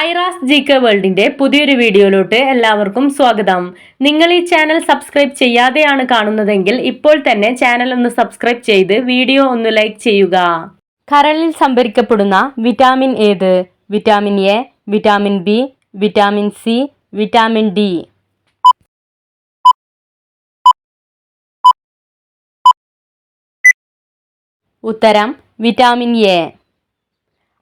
Aira's G K വേൾഡിന്റെ പുതിയൊരു വീഡിയോയിലോട്ട് എല്ലാവർക്കും സ്വാഗതം. നിങ്ങൾ ഈ ചാനൽ സബ്സ്ക്രൈബ് ചെയ്യാതെയാണ് കാണുന്നതെങ്കിൽ ഇപ്പോൾ തന്നെ ചാനൽ ഒന്ന് സബ്സ്ക്രൈബ് ചെയ്ത് വീഡിയോ ഒന്ന് ലൈക്ക് ചെയ്യുക. കരളിൽ സംഭരിക്കപ്പെടുന്ന വിറ്റാമിൻ ഏത്? Vitamin A vitamin B vitamin C vitamin D. ഉത്തരം വിറ്റാമിൻ എ.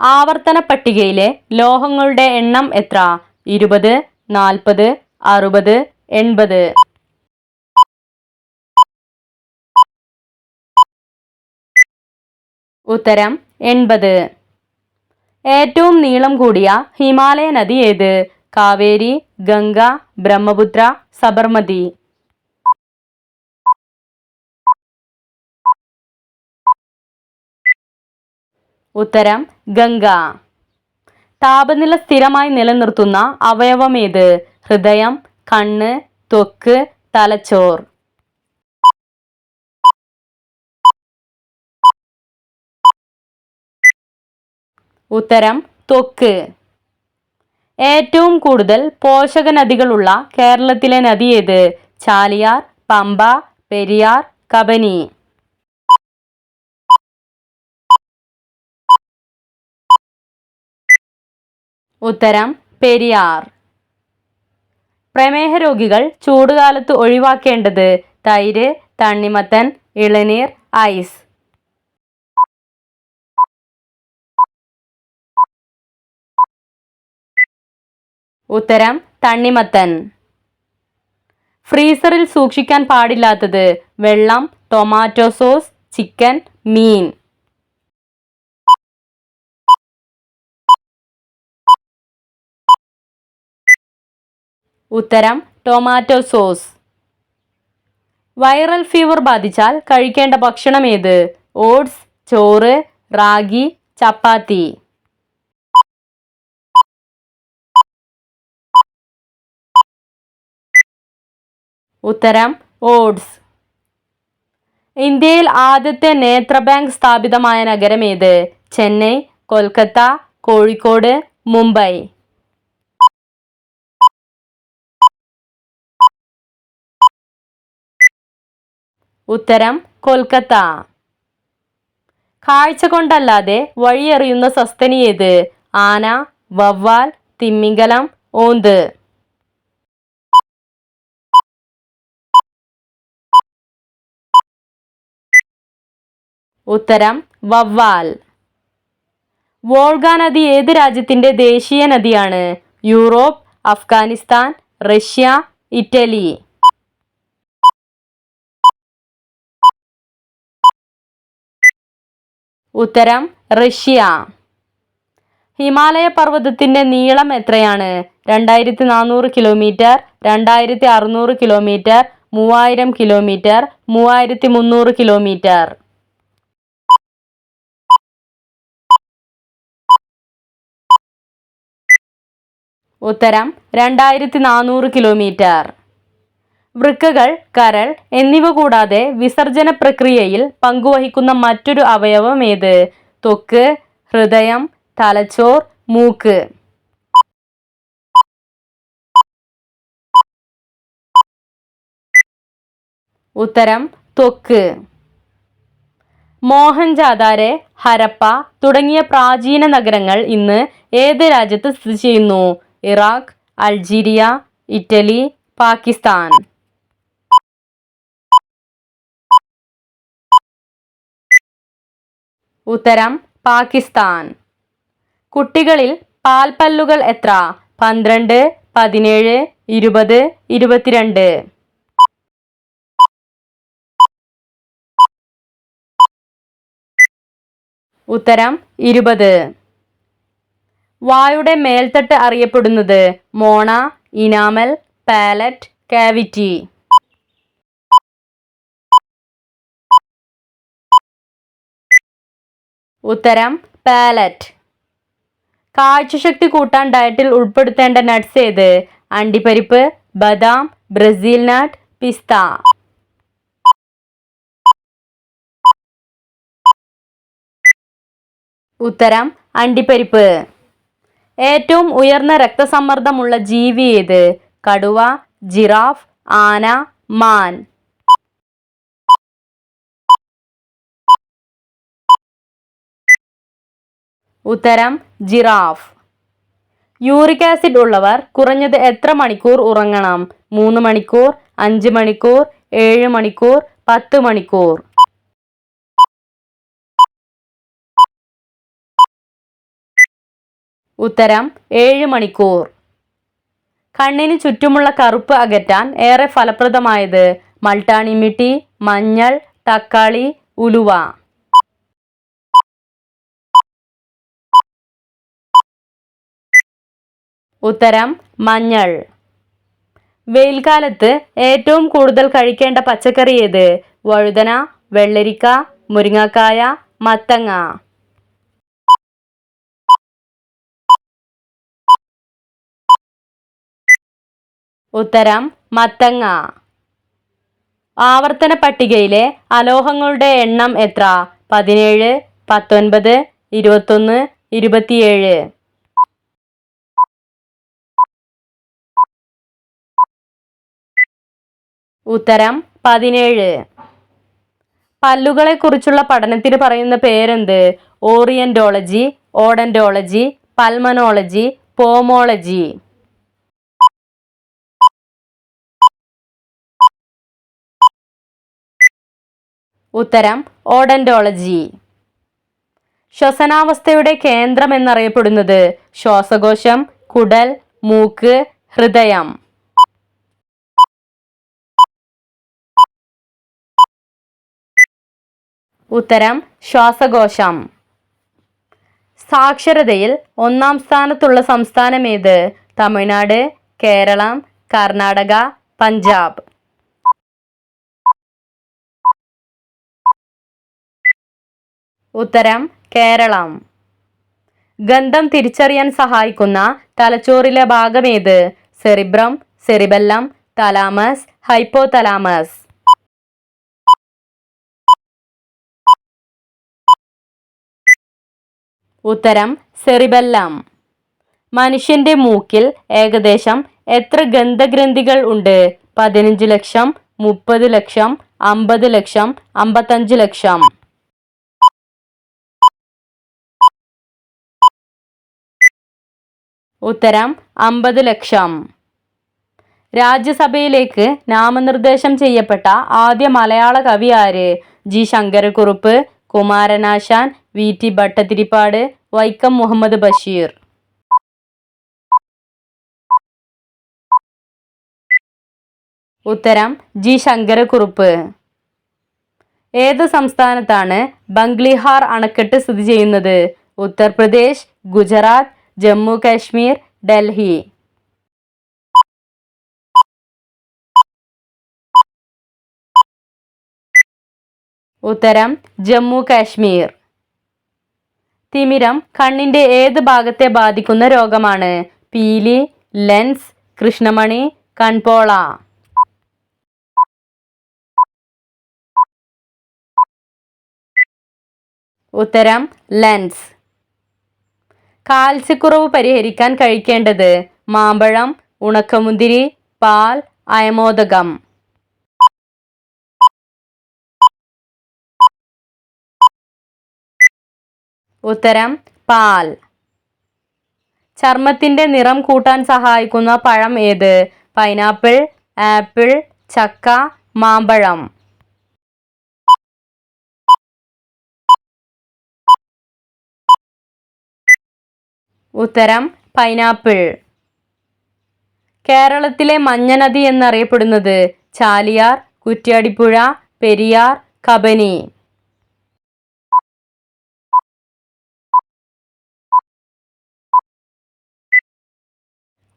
ആവർത്തന പട്ടികയിലെ ലോഹങ്ങളുടെ എണ്ണം എത്ര? ഇരുപത് നാൽപ്പത് അറുപത് എൺപത്. ഉത്തരം എൺപത്. ഏറ്റവും നീളം കൂടിയ ഹിമാലയ നദി ഏത്? കാവേരി ഗംഗ ബ്രഹ്മപുത്ര സബർമതി. ഉത്തരം ഗംഗ. താപനില സ്ഥിരമായി നിലനിർത്തുന്ന അവയവമേത്? ഹൃദയം കണ്ണ് ത്വക്ക് തലച്ചോർ. ഉത്തരം ത്വക്ക് ഏറ്റവും കൂടുതൽ പോഷക നദികളുള്ള കേരളത്തിലെ നദി ഏത്? ചാലിയാർ പമ്പ പെരിയാർ കബനി. ഉത്തരം പെരിയാർ. പ്രമേഹ രോഗികൾ ചൂടുകാലത്ത് ഒഴിവാക്കേണ്ടത് തൈര് തണ്ണിമത്തൻ ഇളനീർ ഐസ്. ഉത്തരം തണ്ണിമത്തൻ. ഫ്രീസറിൽ സൂക്ഷിക്കാൻ പാടില്ലാത്തത് വെള്ളം ടൊമാറ്റോ സോസ് ചിക്കൻ മീൻ. ഉത്തരം ടൊമാറ്റോ സോസ് വൈറൽ ഫീവർ ബാധിച്ചാൽ കഴിക്കേണ്ട ഭക്ഷണം ഏത്? ഓട്സ് ചോറ് റാഗി ചപ്പാത്തി. ഉത്തരം ഓട്സ്. ഇന്ത്യയിൽ ആദ്യത്തെ നേത്ര ബാങ്ക് സ്ഥാപിതമായ നഗരം ഏത്? ചെന്നൈ കൊൽക്കത്ത കോഴിക്കോട് മുംബൈ. ഉത്തരം കൊൽക്കത്ത. കാഴ്ച കൊണ്ടല്ലാതെ വഴിയറിയുന്ന സസ്തനി ഏത്? ആന വവ്വാൽ തിമ്മിംഗലം ഓന്ത്. ഉത്തരം വവ്വാൽ. വോൾഗ നദി ഏത് രാജ്യത്തിന്റെ ദേശീയ നദിയാണ്? Europe Afghanistan Russia Italy. ഉത്തരം റഷ്യ. ഹിമാലയ പർവതത്തിന്റെ നീളം എത്രയാണ്? രണ്ടായിരത്തി നാനൂറ് കിലോമീറ്റർ രണ്ടായിരത്തി അറുന്നൂറ് കിലോമീറ്റർ മൂവായിരം കിലോമീറ്റർ മൂവായിരത്തി മുന്നൂറ് കിലോമീറ്റർ. ഉത്തരം രണ്ടായിരത്തി നാനൂറ് കിലോമീറ്റർ. വൃക്കകൾ കരൾ എന്നിവ കൂടാതെ വിസർജന പ്രക്രിയയിൽ പങ്കുവഹിക്കുന്ന മറ്റൊരു അവയവം ഏത്? ത്വക്ക് ഹൃദയം തലച്ചോർ മൂക്ക്. ഉത്തരം ത്വക്ക് മോഹൻജാദാരെ ഹരപ്പ തുടങ്ങിയ പ്രാചീന നഗരങ്ങൾ ഇന്ന് ഏത് രാജ്യത്ത് സ്ഥിതി ചെയ്യുന്നു? Iraq Algeria Italy Pakistan. ഉത്തരം പാകിസ്ഥാൻ. കുട്ടികളിൽ പാൽപ്പല്ലുകൾ എത്ര? പന്ത്രണ്ട് പതിനേഴ് ഇരുപത് ഇരുപത്തിരണ്ട്. ഉത്തരം ഇരുപത്. വായുടെ മേൽത്തട്ട് അറിയപ്പെടുന്നത് മോണ ഇനാമൽ പാലറ്റ് കാവിറ്റി. ഉത്തരം പാലറ്റ് കാഴ്ചശക്തി കൂട്ടാൻ ഡയറ്റിൽ ഉൾപ്പെടുത്തേണ്ട നട്ട്സ് ഏത്? അണ്ടിപ്പരിപ്പ് ബദാം ബ്രസീൽ നട്ട് പിസ്ത ഉത്തരം അണ്ടിപ്പരിപ്പ്. ഏറ്റവും ഉയർന്ന രക്തസമ്മർദ്ദമുള്ള ജീവി ഏത്? കടുവ ജിറാഫ് ആന മാൻ. ഉത്തരം ജിറാഫ്. യൂറിക് ആസിഡ് ഉള്ളവർ കുറഞ്ഞത് എത്ര മണിക്കൂർ ഉറങ്ങണം? മൂന്ന് മണിക്കൂർ അഞ്ച് മണിക്കൂർ ഏഴ് മണിക്കൂർ പത്ത് മണിക്കൂർ. ഉത്തരം ഏഴ് മണിക്കൂർ. കണ്ണിന് ചുറ്റുമുള്ള കറുപ്പ് അകറ്റാൻ ഏറെ ഫലപ്രദമായത് മൾട്ടാണിമിട്ടി മഞ്ഞൾ തക്കാളി ഉലുവ. ഉത്തരം മഞ്ഞൾ. വെയിൽക്കാലത്ത് ഏറ്റവും കൂടുതൽ കഴിക്കേണ്ട പച്ചക്കറി ഏത്? വഴുതന വെള്ളരിക്ക മുരിങ്ങക്കായ മത്തങ്ങ. ഉത്തരം മത്തങ്ങ. ആവർത്തന പട്ടികയിലെ അലോഹങ്ങളുടെ എണ്ണം എത്ര? പതിനേഴ് പത്തൊൻപത് ഇരുപത്തൊന്ന് ഇരുപത്തിയേഴ്. ഉത്തരം പതിനേഴ്. പല്ലുകളെക്കുറിച്ചുള്ള പഠനത്തിന് പറയുന്ന പേരെന്ത്? Orientology odontology pulmonology pomology. ഉത്തരം ഓഡന്റോളജി. ശ്വസനാവസ്ഥയുടെ കേന്ദ്രം എന്നറിയപ്പെടുന്നത് ശ്വാസകോശം കുടൽ മൂക്ക് ഹൃദയം. ഉത്തരം ശ്വാസകോശം. സാക്ഷരതയിൽ ഒന്നാം സ്ഥാനത്തുള്ള സംസ്ഥാനം ഏത്? തമിഴ്നാട് കേരളം കർണാടക പഞ്ചാബ്. ഉത്തരം കേരളം. ഗന്ധം തിരിച്ചറിയാൻ സഹായിക്കുന്ന തലച്ചോറിലെ ഭാഗമേത് സെറിബ്രം സെറിബെല്ലം തലാമസ് ഹൈപ്പോതലാമസ്. ഉത്തരം സെറിബെല്ലാം. മനുഷ്യന്റെ മൂക്കിൽ ഏകദേശം എത്ര ഗന്ധഗ്രന്ഥികൾ ഉണ്ട്? പതിനഞ്ച് ലക്ഷം മുപ്പത് ലക്ഷം അമ്പത് ലക്ഷം അമ്പത്തഞ്ച് ലക്ഷം. ഉത്തരം അമ്പത് ലക്ഷം. രാജ്യസഭയിലേക്ക് നാമനിർദ്ദേശം ചെയ്യപ്പെട്ട ആദ്യ മലയാള കവി ആര്? G. Sankarakurup Kumaranasan V. T. Bhattathiripad Vaikom Muhammad Basheer. ഉത്തരം ജി. ശങ്കരക്കുറുപ്പ്. ഏത് സംസ്ഥാനത്താണ് ബംഗ്ലിഹാർ അണക്കെട്ട് സ്ഥിതി ചെയ്യുന്നത്? ഉത്തർപ്രദേശ് ഗുജറാത്ത് ജമ്മു കാശ്മീർ ഡൽഹി. ഉത്തരം ജമ്മു കാശ്മീർ. തിമിരം കണ്ണിന്റെ ഏത് ഭാഗത്തെ ബാധിക്കുന്ന രോഗമാണ്? പീലി ലെൻസ് കൃഷ്ണമണി കൺപോള. ഉത്തരം ലെൻസ്. കാൽസ്യക്കുറവ് പരിഹരിക്കാൻ കഴിക്കേണ്ടത് മാമ്പഴം ഉണക്കമുന്തിരി പാൽ അയമോദകം. ഉത്തരം പാൽ. ചർമ്മത്തിന്റെ നിറം കൂട്ടാൻ സഹായിക്കുന്ന പഴം ഏത്? പൈനാപ്പിൾ ആപ്പിൾ ചക്ക മാമ്പഴം. ഉത്തരം പൈനാപ്പിൾ. കേരളത്തിലെ മഞ്ഞനദി എന്നറിയപ്പെടുന്നത് ചാലിയാർ കുറ്റ്യാടിപ്പുഴ പെരിയാർ കബനി.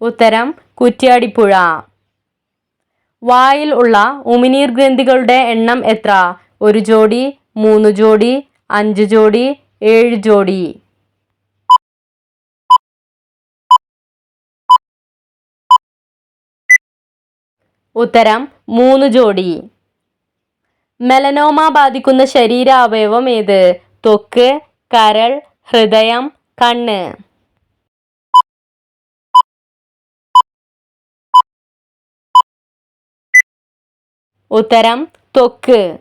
ഉത്തരം കുറ്റ്യാടിപ്പുഴ. വായിൽ ഉള്ള ഉമിനീർ ഗ്രന്ഥികളുടെ എണ്ണം എത്ര? ഒരു ജോഡി മൂന്ന് ജോഡി അഞ്ച് ജോഡി ഏഴ് ജോഡി ഉത്തരം മൂന്ന് ജോഡി മെലനോമ ബാധിക്കുന്ന ശരീര അവയവം ഏത്? ത്വക്ക് കരൾ ഹൃദയം കണ്ണ്. ഉത്തരം തൊക്ക്.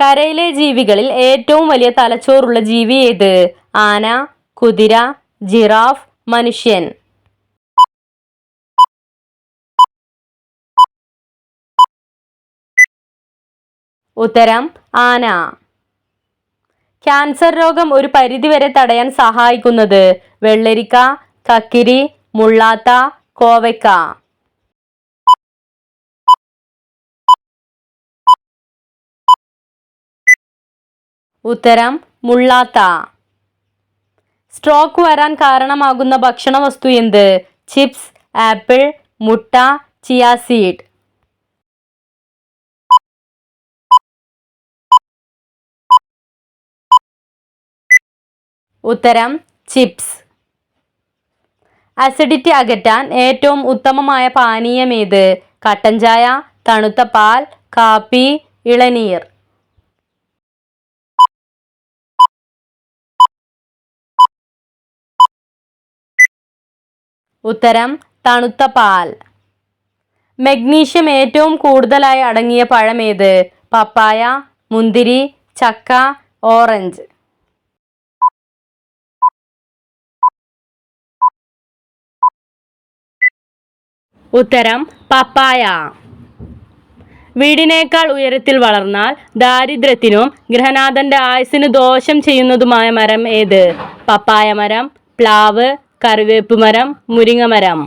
കരയിലെ ജീവികളിൽ ഏറ്റവും വലിയ തലച്ചോറുള്ള ജീവി ഏത്? ആന കുതിര ജിറാഫ് മനുഷ്യൻ. ഉത്തരം ആന. ക്യാൻസർ രോഗം ഒരു പരിധിവരെ തടയാൻ സഹായിക്കുന്നത് വെള്ളരിക്ക കക്കിരി മുള്ളാത്ത കോവയ്ക്ക. ഉത്തരം മുള്ളാത്ത. സ്ട്രോക്ക് വരാൻ കാരണമാകുന്ന ഭക്ഷണ വസ്തു എന്ത്? ചിപ്സ് ആപ്പിൾ മുട്ട ചിയാസീഡ് ഉത്തരം ചിപ്സ്. അസിഡിറ്റി അകറ്റാൻ ഏറ്റവും ഉത്തമമായ പാനീയം ഏത്? കട്ടൻ ചായ തണുത്ത പാൽ കാപ്പി ഇളനീർ. ഉത്തരം തണുത്ത പാൽ. മഗ്നീഷ്യം ഏറ്റവും കൂടുതലായി അടങ്ങിയ പഴം ഏത്? പപ്പായ മുന്തിരി ചക്ക ഓറഞ്ച്. ഉത്തരം പപ്പായ. വീടിനേക്കാൾ ഉയരത്തിൽ വളർന്നാൽ ദാരിദ്ര്യത്തിനും ഗൃഹനാഥന്റെ ആയുസ്സിന് ദോഷം ചെയ്യുന്നതുമായ മരം ഏത്? പപ്പായ മരം പ്ലാവ് കറിവേപ്പ് മരം മുരിങ്ങ മരം.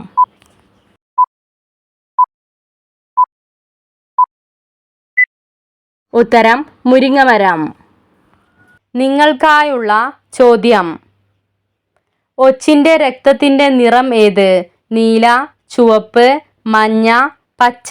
ഉത്തരം മുരിങ്ങ മരം. നിങ്ങൾക്കായുള്ള ചോദ്യം. ഒച്ചിന്റെ രക്തത്തിന്റെ നിറം ഏത്? നീല ചുവപ്പ് മഞ്ഞ പച്ച.